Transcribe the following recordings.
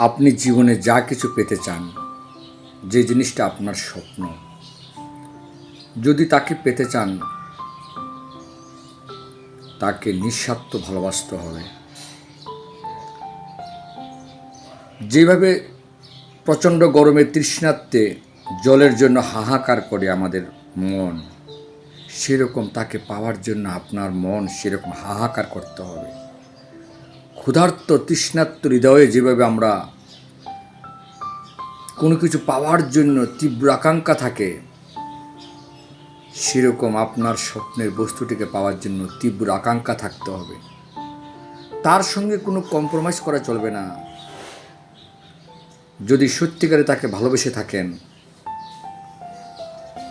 আপনি জীবনে যা কিছু পেতে চান, যে জিনিসটা আপনার স্বপ্ন, যদি তাকে পেতে চান, তাকে নিঃস্বার্থ ভালোবাসতে হবে। যেভাবে প্রচণ্ড গরমে তৃষ্ণার্থে জলের জন্য হাহাকার করে আমাদের মন, সেরকম তাকে পাওয়ার জন্য আপনার মন সেরকম হাহাকার করতে হবে। ক্ষুধার্ত তৃষ্ণার্ত হৃদয়ে যেভাবে আমরা কোনো কিছু পাওয়ার জন্য তীব্র আকাঙ্ক্ষা থাকে, সেরকম আপনার স্বপ্নের বস্তুটিকে পাওয়ার জন্য তীব্র আকাঙ্ক্ষা থাকতে হবে। তার সঙ্গে কোনো কম্প্রোমাইজ করা চলবে না। যদি সত্যিকারে তাকে ভালোবেসে থাকেন,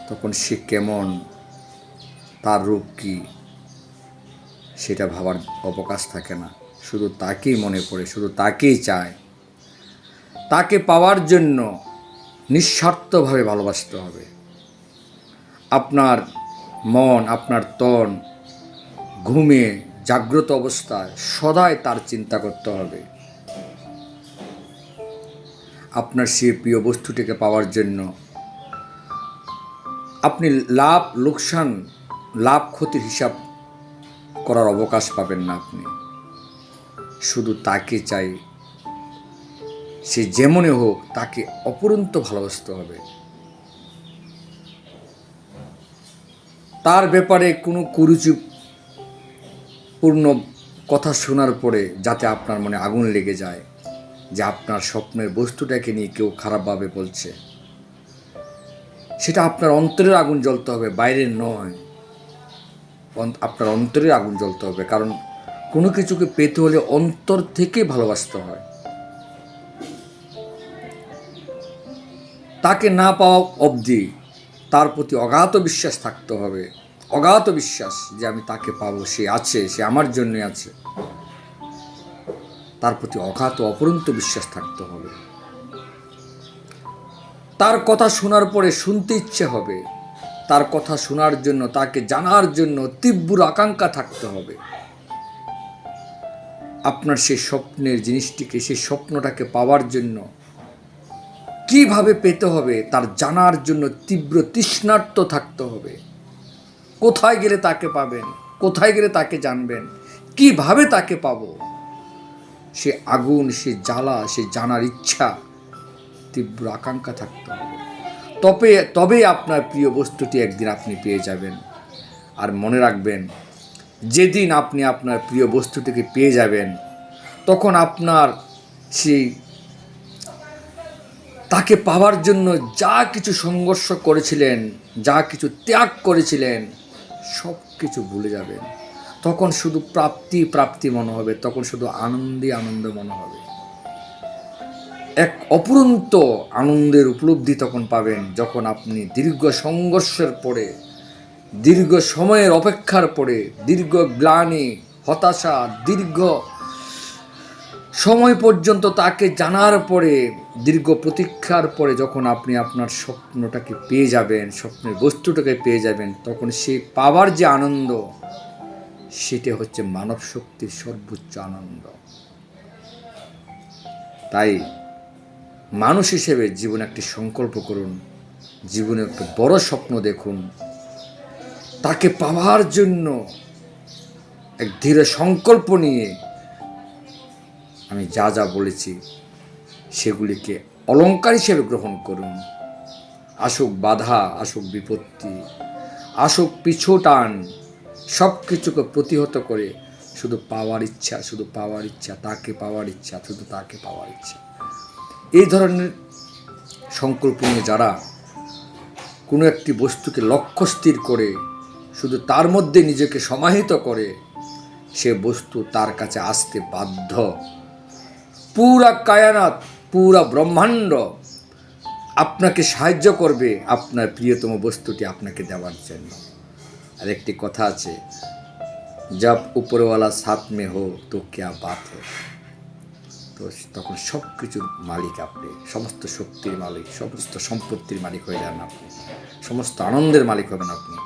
তখন সে কেমন, তার রূপ কি, সেটা ভাবার অবকাশ থাকে না। শুধু তাকেই মনে পড়ে শুধু তাকেই চায়। তাকে পাওয়ার জন্য নিঃস্বার্থভাবে ভালোবাসতে হবে। আপনার মন, আপনার তন, ঘুমে জাগ্রত অবস্থায় সদাই তার চিন্তা করতে হবে। আপনার সে প্রিয় বস্তুটিকে পাওয়ার জন্য আপনি লাভ, লোকসান, লাভ, ক্ষতির হিসাব করার অবকাশ পাবেন না আপনি। শুধু তাকে চাই। সে যেমনই হোক, তাকে অপরন্ত ভালোবাসতে হবে। তার ব্যাপারে কোনো কুরুচিপূর্ণ কথা শোনার পরে যাতে আপনার মনে আগুন লেগে যায়, যে আপনার স্বপ্নের বস্তুটাকে নিয়ে কেউ খারাপভাবে বলছে, সেটা আপনার অন্তরের আগুন জ্বলতে হবে, বাইরের নয়। আপনার অন্তরের আগুন জ্বলতে হবে, কারণ কোনো কিছুকে পেতে হলে অন্তর থেকে ভালোবাসতে হয়। তাকে না পাওয়া অবধি তার প্রতি অগাধ বিশ্বাস থাকতে হবে। অগাধ বিশ্বাস যে আমি তাকে পাবো, সে আছে, সে আমার জন্য আছে। তার প্রতি অগাধ অপরন্ত বিশ্বাস থাকতে হবে। তার কথা শোনার পরে শুনতে ইচ্ছে হবে। তার কথা শোনার জন্য, তাকে জানার জন্য তীব্র আকাঙ্ক্ষা থাকতে হবে। আপনার সেই স্বপ্নের জিনিসটিকে সেই স্বপ্নটাকে পাওয়ার জন্য কীভাবে পেতে হবে তার জানার জন্য তীব্র তৃষ্ণার্ত থাকতে হবে। কোথায় গেলে তাকে পাবেন? কোথায় গেলে তাকে জানবেন? কীভাবে তাকে পাব? সে আগুন, সে জ্বালা, সে জানার ইচ্ছা, তীব্র আকাঙ্ক্ষা থাকতে হবে। তবে তবে আপনার প্রিয় বস্তুটি একদিন আপনি পেয়ে যাবেন। আর মনে রাখবেন যেদিন আপনি আপনার প্রিয় বস্তুটিকে পেয়ে যাবেন, তখন আপনার সেই তাকে পাওয়ার জন্য যা কিছু সংঘর্ষ করেছিলেন, যা কিছু ত্যাগ করেছিলেন, সব কিছু ভুলে যাবেন। তখন শুধু প্রাপ্তি প্রাপ্তি মনে হবে, তখন শুধু আনন্দে আনন্দ মনে হবে। এক অপুরন্ত আনন্দের উপলব্ধি তখন পাবেন, যখন আপনি দীর্ঘ সংঘর্ষের পরে দীর্ঘ সময়ের অপেক্ষার পরে, দীর্ঘ গ্লানি, হতাশা, দীর্ঘ সময় পর্যন্ত তাকে জানার পরে, দীর্ঘ প্রতীক্ষার পরে যখন আপনি আপনার স্বপ্নটাকে পেয়ে যাবেন, স্বপ্নের বস্তুটাকে পেয়ে যাবেন, তখন সেই পাওয়ার যে আনন্দ, সেটা হচ্ছে মানব শক্তির সর্বোচ্চ আনন্দ। তাই মানুষ হিসেবে জীবনে একটি সংকল্প করুন, জীবনে একটা বড় স্বপ্ন দেখুন তাকে পাওয়ার জন্য এক ধীরে সংকল্প নিয়ে আমি যা যা বলেছি, সেগুলিকে অলংকার হিসেবে গ্রহণ করুন। আসুক বাধা, আসুক বিপত্তি, আসুক পিছু টান সব কিছুকে প্রতিহত করে শুধু পাওয়ার ইচ্ছা, শুধু পাওয়ার ইচ্ছা, তাকে পাওয়ার ইচ্ছা, শুধু তাকে পাওয়ার ইচ্ছা। এই ধরনের সংকল্প নিয়ে যারা কোনো একটি বস্তুকে লক্ষ্য স্থির করে শুধু তার মধ্যে নিজেকে সমাহিত করে সে বস্তু তার কাছে আসতে বাধ্য। পুরা কায়ানাত, পুরা ব্রহ্মাণ্ড আপনাকে সাহায্য করবে আপনার প্রিয়তম বস্তুটি আপনাকে দেওয়ার জন্য। আর একটি কথা আছে, জব উপরওয়ালা সাথ মে হো, তো ক্যা বাত হো তো তখন সব কিছুর মালিক আপনি, সমস্ত শক্তির মালিক, সমস্ত সম্পত্তির মালিক হয়ে যান আপনি, সমস্ত আনন্দের মালিক হবেন আপনি।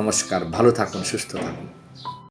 নমস্কার ভালো থাকুন সুস্থ থাকুন।